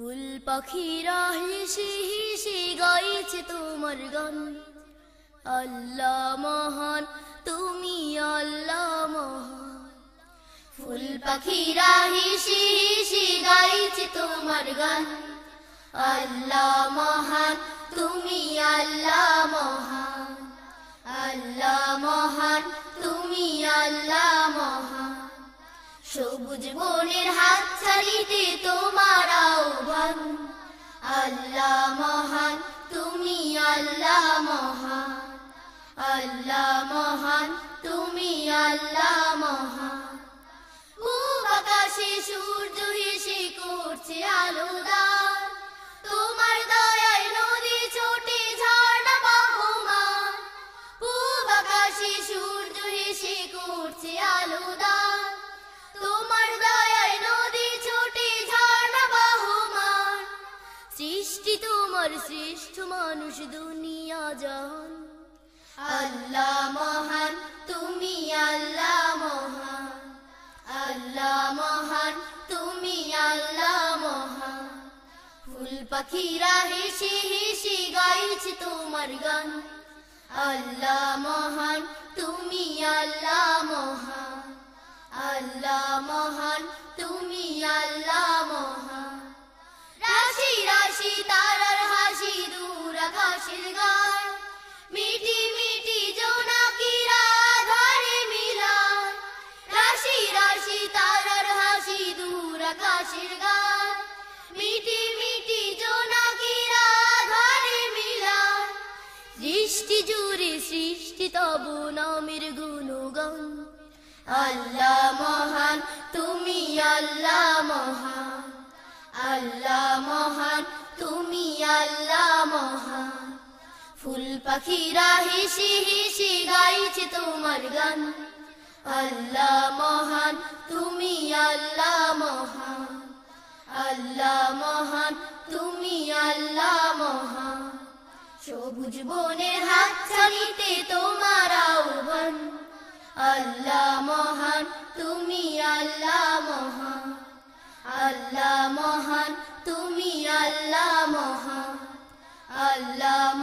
ফুল পাখিরা হিসি হিসি গাইছে তোমার গান। আল্লাহ মহান, তুমি আল্লাহ মহান। ফুল পাখিরা হিসি হিসি গাইছে তোমার গান। আল্লাহ মহান, তুমি আল্লাহ মহান। আল্লাহ মহান, তুমি আল্লাহ মহান। সবুজ বনের হাত ছাড়িতে তোমার আল্লাহ মহান, তুমি আল্লাহ মহান। আল্লাহ মহান, তুমি আল্লাহ মহান। পূব আকাশে সূর্য হেসে করছে আলোদার তোমার সূর্য হেসে করছে আলোদার তোমার শ্রেষ্ঠ মানুষ দুনিয়া জান। আল্লাহ মহান, তুমি আল্লাহ মহান। আল্লাহ মহান, তুমি আল্লাহ মহান। ফুল পাখিরা হেসে হেসে গাইছে তোমার গান। আল্লাহ মহান, তুমি আল্লাহ মহান। আল্লাহ মহান, তুমি আল্লাহ মিটি মিটি জোনাকিরা ধরে মিলান। রাশি রাশি তারার হাসি দূর আকাশের মিটি মিটি জোনাকিরা ধরে মিলান। সৃষ্টি জুড়ে সৃষ্টি তব নামের গুণগান। আল্লাহ মহান, তুমি আল্লাহ মহান। আল্লাহ মহান, তুমি ফুল পাখিরা হেসে হেসে গাইছে তোমার গান। আল্লাহ মহান, তুমি আল্লাহ মহান। আল্লাহ মহান, তুমি আল্লাহ মহান। সবুজ বনের হাত ছাড়িতে তোমার আহ্বান। আল্লাহ মহান, তুমি আল্লাহ মহান। আল্লাহ মহান, তুমি আল্লাহ মহান। আল্লাহ